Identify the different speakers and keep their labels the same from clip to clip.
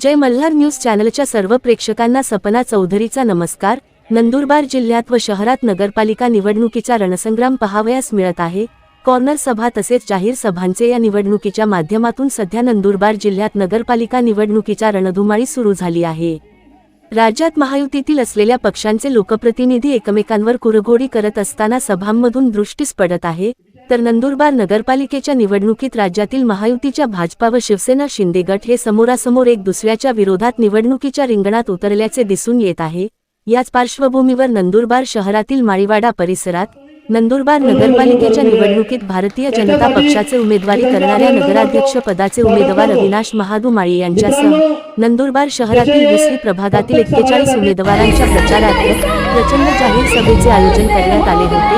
Speaker 1: जय Malhar news चॅनलच्या सर्व प्रेक्षकांना सपना चौधरीचा नमस्कार. नंदुरबार जिल्ह्यात व शहरात नगरपालिका निवडणुकीचा रणसंग्राम पहावयास मिळत आहे. कॉर्नर सभा तसेच जाहीर सभांचे या निवडणुकीच्या माध्यमातून सध्या नंदुरबार जिल्ह्यात नगरपालिका निवडणुकीच्या रणधुमाळी सुरू झाली आहे. राज्यात महायुतीतील असलेल्या पक्षांचे लोकप्रतिनिधी एकमेकांवर कुरघोडी करत असताना सभांमधून दृष्टीस पडत आहे. तर नंदुरबार नगरपालिकेच्या निवडणुकीत राज्यातील महायुतीच्या भाजपा व शिवसेना शिंदे गट हे समोरासमोर एक दुसऱ्याच्या विरोधात निवडणुकीच्या रिंगणात उतरल्याचे दिसून येत आहे. याच पार्श्वभूमीवर नंदुरबार शहरातील माळीवाडा परिसरात नंदुरबार नगरपालिकेच्या निवडणुकीत भारतीय जनता पक्षाचे उमेदवारी करणाऱ्या नगराध्यक्ष पदाचे उमेदवार अविनाश महादू माळी यांच्यासह नंदुरबार शहरातील वीसवी प्रभागातील एक्केचाळीस उमेदवारांच्या प्रचारार्थ प्रचंड जाहीर सभेचे आयोजन करण्यात आले होते.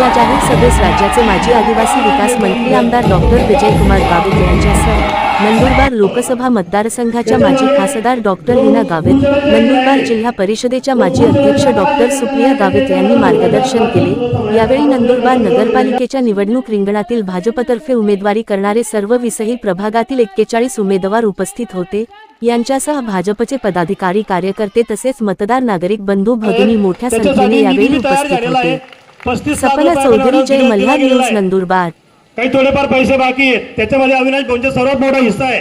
Speaker 1: या जाहीर सभेस राज्याचे माजी आदिवासी विकास मंत्री आमदार डॉक्टर विजयकुमार गावित यांच्यासह नंदुरबार लोकसभा मतदारसंघाच्या माजी खासदार डॉक्टर हिना गावित नंदुरबार जिल्हा परिषदेच्या माजी अध्यक्ष डॉक्टर सुप्रिया गावित यांनी मार्गदर्शन केले. यावेळी नंदुरबार नगरपालिकेच्या निवडणूक रिंगणातील भाजपतर्फे उमेदवारी करणारे सर्व विसही प्रभागातील एक्केचाळीस उमेदवार उपस्थित होते. यांच्यासह भाजपचे पदाधिकारी कार्यकर्ते तसेच मतदार नागरिक बंधू भगिनी मोठ्या संख्येने यावेळी उपस्थित होते. सपना चौधरी जय मल्हार न्यूज नंदुरबार.
Speaker 2: काही थोडेफार पैसे बाकी आहेत. त्याच्यामध्ये अविनाश बोनचा सर्वात मोठा हिस्सा आहे.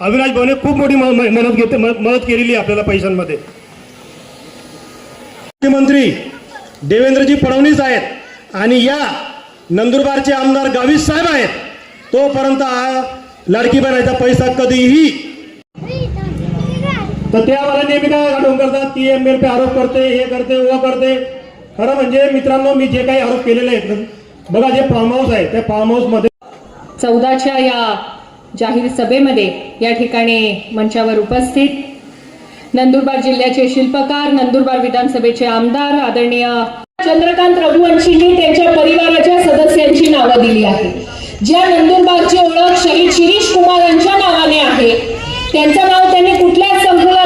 Speaker 2: अविनाश भाऊने खूप मोठी मदत घेते मदत केलेली आहे आपल्याला पैशांमध्ये. मुख्यमंत्री देवेंद्रजी फडणवीस आहेत आणि या नंदुरबारचे आमदार गावीस साहेब आहेत. तोपर्यंत हा लाडकी बनायचा पैसा कधीही तर ते आम्हाला नेहमी काय आठवण करतात? ती एम एल पे आरोप करते हे करते व करते. खरं म्हणजे मित्रांनो मी जे काही आरोप केलेले आहेत बघा जे फार्म हाऊस आहे त्या फार्म हाऊसमध्ये
Speaker 3: चौदाच्या या जाहीर सभेमध्ये या ठिकाणी मंचावर उपस्थित नंदुरबार जिल्ह्याचे शिल्पकार नंदुरबार विधानसभेचे आमदार आदरणीय चंद्रकांत रघुवंशींनी त्यांच्या परिवाराच्या सदस्यांची नावं दिली आहे ज्या नंदुरबारची ओळख शहीद शिरीष कुमार यांच्या नावाने आहे त्यांचं नाव त्यांनी कुठल्याच संकुला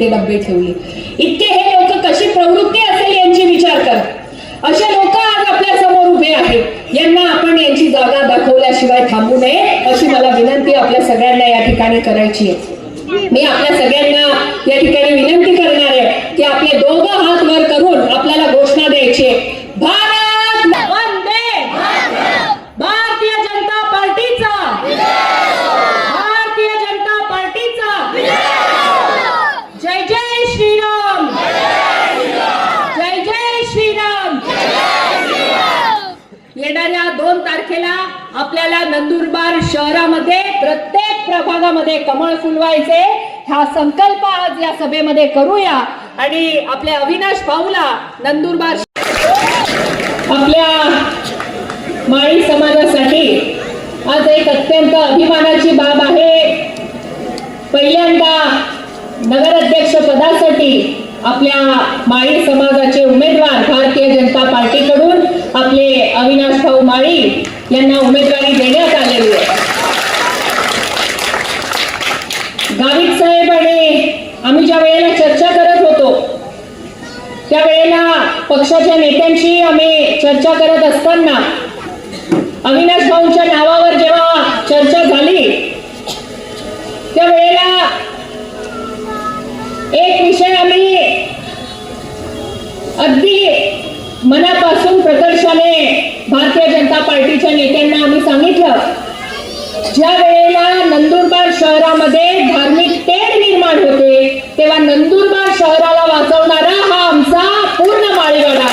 Speaker 3: ते डब्बे ठेवले. इतके हे लोक कशी प्रवृत्ती असेल यांची विचार कर. असे लोक आज आपल्यासमोर उभे आहेत. यांना आपण यांची जागा दाखवल्याशिवाय थांबू नये अशी मला विनंती आपल्या सगळ्यांना या ठिकाणी करायची आहे. मी आपल्या सगळ्यांना या ठिकाणी विनंती करणार आहे की आपले दोघं हात वर करून आपल्याला घोषणा द्यायची आहे. भारत वंदे भारतीय जनता पार्टीचा भारतीय जनता पार्टीचा जय जय श्रीराम जय जय श्रीराम येणाऱ्या दोन तारखेला आपल्याला नंदुरबार शहरामध्ये प्रत्येक प्रभागामध्ये कमळ फुलवायचे. हा संकल्प आज या सभेमध्ये करूया. आणि आपल्या अविनाश भाऊला नंदुरबार आपल्या माळी समाजासाठी आज एक अत्यंत अभिमानाची बाब आहे. पहिल्यांदा नगराध्यक्ष पदासाठी आपल्या माळी समाजाचे उमेदवार भारतीय जनता पार्टीकडून आपले अविनाश भाऊ माळी यांना उमेदवारी देण्यात आलेली आहे. गावित साहेब आणि आम्ही ज्या वेळेला चर्चा करत होतो त्यावेळेला पक्षाच्या नेत्यांशी आम्ही चर्चा करत असताना अविनाश भाऊंच्या नावावर अगदी मनापासून प्रकर्षाने भारतीय जनता पार्टीच्या नेत्यांना आम्ही सांगितलं. ज्या वेळेला नंदुरबार शहरामध्ये धार्मिक तेढ निर्माण होते तेव्हा नंदुरबार शहराला वाचवणारा हा आमचा पूर्ण माळीवाडा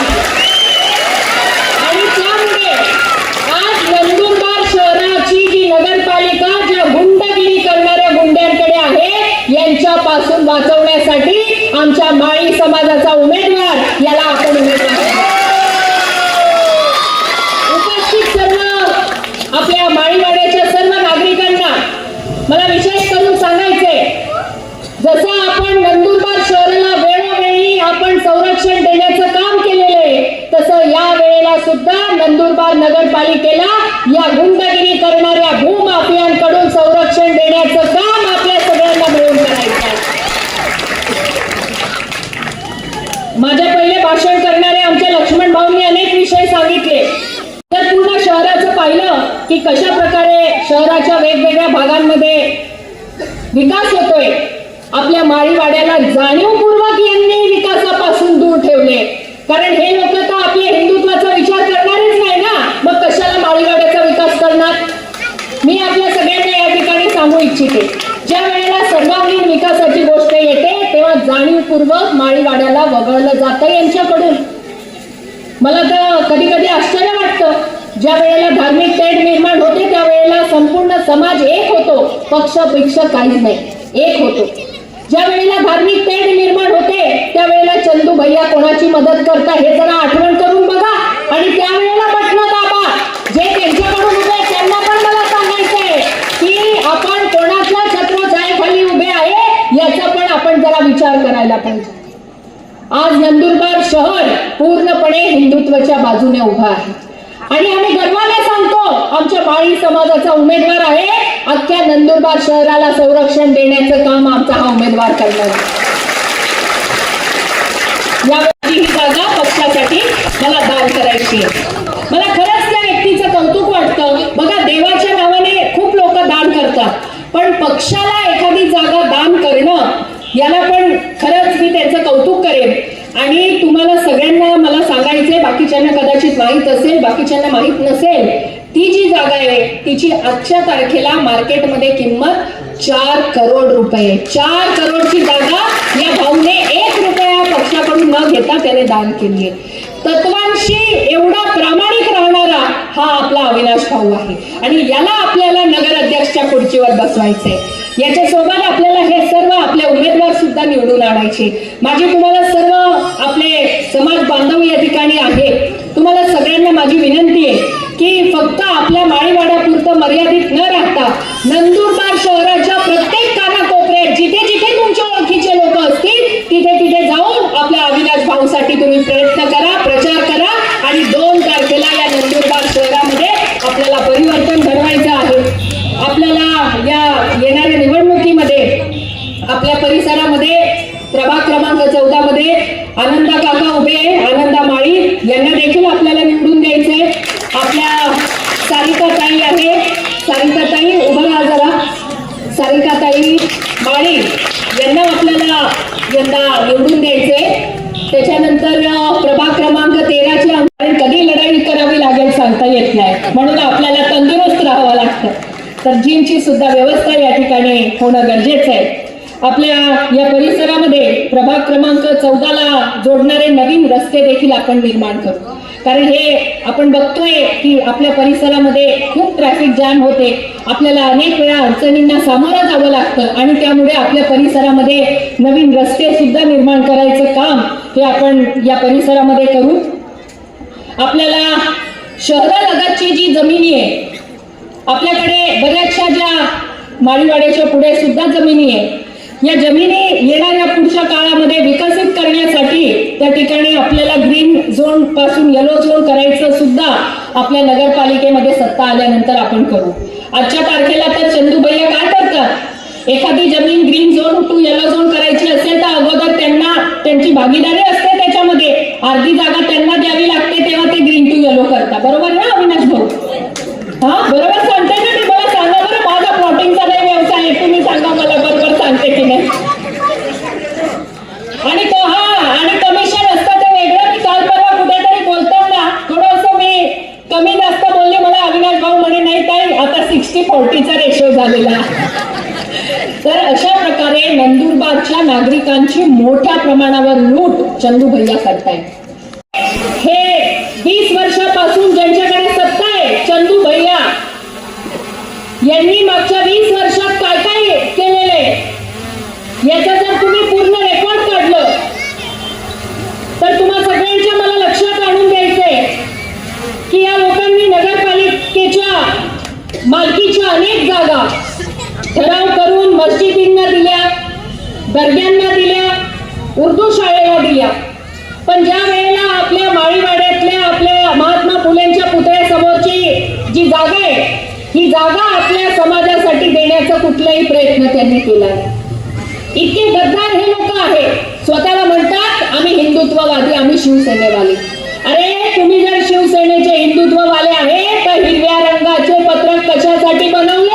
Speaker 3: महापालिकेला या गुंडगिरी करणाऱ्या भूमाफियांकडून संरक्षण देण्याचं काम आपल्या सगळ्यांना मिळून करायचं माझ्या पहिले भाषण करणाऱ्या आमच्या लक्ष्मण भाऊंनी अनेक विषय सांगितले. तर पूर्ण शहराचं पाहिलं की कशा प्रकारे शहराच्या वेगवेगळ्या भागांमध्ये विकास होतोय. आपल्या माळीवाड्याला जाणीवपूर्वक यांनी विकासापासून दूर ठेवले. कारण हे लोक तर आपल्या हिंदुत्वाचा विचार करणार मग कशाला माळीवाड्याचा विकास करणार? मी आपल्या सगळ्यांना या ठिकाणी सांगू इच्छिते. ज्या वेळेला सर्वांगीण विकासाची गोष्ट येते तेव्हा जाणीवपूर्वक माळीवाड्याला वगळलं जातं यांच्याकडून. मला तर कधी कधी आश्चर्य वाटतं. ज्या वेळेला धार्मिक तेढ निर्माण होते त्या वेळेला संपूर्ण समाज एक होतो. पक्ष पिक्ष काहीच नाही. एक होतो. ज्या वेळेला धार्मिक तेढ निर्माण होते त्यावेळेला चंदू भैया कोणाची मदत करता हे जरा आठवण करून बघा आणि त्यावेळेला बटणं दाबा जे त्यांच्याकडून उभे आहेत, त्यांना पण मला सांगायचंय की आपण कोणाच्या छत्रछायेखाली उभे आहे याचा पण आपण जरा विचार करायला पाहिजे आज नंदुरबार शहर पूर्णपणे हिंदुत्वाच्या बाजूने उभा आहे. आणि आम्ही गर्वाने सांगतो आमच्या माळी समाजाचा उमेदवार आहे. अख्ख्या नंदुरबार शहराला संरक्षण देण्याचं काम आमचा हा उमेदवार करणार आहे. यावेळी ही जागा पक्षासाठी मला दान करायची आहे. मला खरंच त्या व्यक्तीचं कौतुक वाटतं. बघा देवाच्या नावाने खूप लोक दान करतात. पण पक्षाला एखादी जागा दान करणं याला पण खरंच मी त्यांचं कौतुक करेन. आणि तुम्हाला सगळ्यांना मला सांगायचंय बाकीच्यांना कदाचित माहीत असेल बाकीच्यांना माहीत नसेल ती जी जागा आहे तिची आजच्या तारखेला मार्केटमध्ये किंमत चार करोड रुपये. चार करोडची जागा या भाऊने एक रुपया पक्षाकडून न घेता त्याने दान केली आहे. तत्वांशी एवढा प्रामाणिक राहणारा हा आपला अविनाश भाऊ आहे. आणि याला आपल्याला नगर अध्यक्षच्या खुर्चीवर बसवायचंय. याच्यासोबत आपल्याला हे सर्व आपले उमेदवार सुद्धा निवडून आणायचे. माझी तुम्हाला सर्व आपले समाज बांधव या ठिकाणी आहे तुम्हाला सगळ्यांना माझी विनंती आहे की फक्त आपल्या माळीवाड्यापुरतं मर्यादित न राहता नंदुरबार शहराच्या प्रत्येक कानाकोपऱ्यात जिथे जिथे तुमच्या ओळखीचे लोक असतील तिथे तिथे जाऊन आपल्या अविनाश भाऊसाठी तुम्ही प्रयत्न करा प्रचार करा आणि दोन तारखेला या नंदुरबार शहरामध्ये आपल्याला परिवर्तन घडवायचं आपल्याला या येणाऱ्या निवडणुकीमध्ये आपल्या परिसरामध्ये प्रभाग क्रमांक चौदा मध्ये आनंदा काका उभे आहे, आनंदा माळी यांना देखील आपल्याला निवडून द्यायचे आपल्या सारिका ताई आहे. सारिका ताई उभं राहा जरा. सारिका ताई माळी यांना आपल्याला यंदा निवडून द्यायचे त्याच्यानंतर प्रभाग क्रमांक तेराची आमदार कधी लढाई करावी लागेल सांगता येत नाही. म्हणून आपल्याला तंदुरुस्त राहावं लागतं. तर जिमची सुद्धा व्यवस्था या ठिकाणी होणं गरजेचं आहे. आपल्या या परिसरामध्ये प्रभाग क्रमांक चौदाला जोडणारे नवीन रस्ते देखील आपण निर्माण करू कारण हे आपण बघतोय की आपल्या परिसरामध्ये खूप ट्रॅफिक जॅम होते. आपल्याला अनेक वेळा अडचणींना सामोरं जावं लागतं आणि त्यामुळे आपल्या परिसरामध्ये नवीन रस्ते सुद्धा निर्माण करायचं काम हे आपण या परिसरामध्ये करू. आपल्याला शहरालगतची जी जमिनी आहे आपल्याकडे बऱ्याचशा ज्या माळीवाड्याच्या पुढे सुद्धा जमिनी आहे या जमिनी येणाऱ्या पुढच्या काळामध्ये विकसित करण्यासाठी त्या ठिकाणी आपल्याला ग्रीन झोनपासून येलो झोन करायचं सुद्धा आपल्या नगरपालिकेमध्ये सत्ता आल्यानंतर आपण करू. आजच्या तारखेला तर चंदूभैया काय करतात? एखादी जमीन green zone to yellow zone करायची असेल तर अगोदर त्यांना त्यांची भागीदारी असते त्याच्यामध्ये. अर्धी जागा त्यांना द्यावी लागते तेव्हा ते ग्रीन टू येलो करतात. बरोबर ना अविनाश भाऊ? हा? बरोबर सांगते ना मी मला सांगा बरं माझा प्लॉटिंगचा नाही व्यवसाय आहे तुम्ही सांगा मला बरोबर सांगते की नाही? आणि तो हा आणि कमिशन असतं ते वेगळं मी काल परवा कुठेतरी बोलताना थोडंसं मी कमी जास्त बोलले मला अविनाश भाऊ म्हणे नाही ताई आता सिक्स्टी फोर्टीचा रेशो झालेला तर अशा प्रकारे नंदुरबारच्या नागरिकांची मोठ्या प्रमाणावर लूट चंदू भैया करतायत अनेक जागा. ठराव करून मस्जिदींना दिल्या दर्ग्यांना दिल्या उर्दू शाळेला दिल्या. पण ज्या वेळेला आपल्या माळीवाड्यातल्या आपल्या महात्मा फुलेंच्या पुतळ्यासमोरची जी जागा आहे ही जागा आपल्या समाजासाठी देण्याचा कुठलाही प्रयत्न त्यांनी केला इतके गद्दार हे लोक आहेत. स्वतःला म्हणतात आम्ही हिंदुत्ववादी आम्ही शिवसेनेवाले. अरे तुम्ही जर शिवसेनेचे हिंदुत्ववाले आहे Pwede ba know.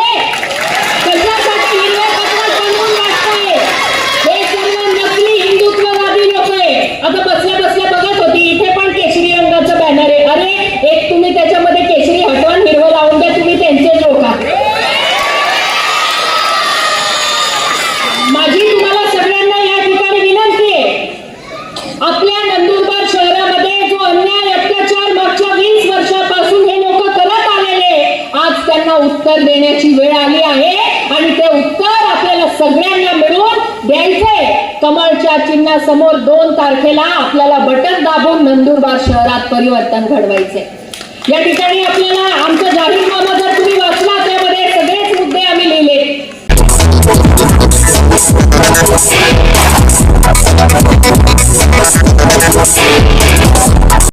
Speaker 3: द्यायचे. कमळच्या चिन्हासमोर दोन तारखेला आपल्याला बटन दाबून नंदुरबार शहरात परिवर्तन घडवायचे. या ठिकाणी आपल्याला आमचं जाहीरनामा जर तुम्ही वाचला त्यामध्ये सगळेच मुद्दे आम्ही लिहिले.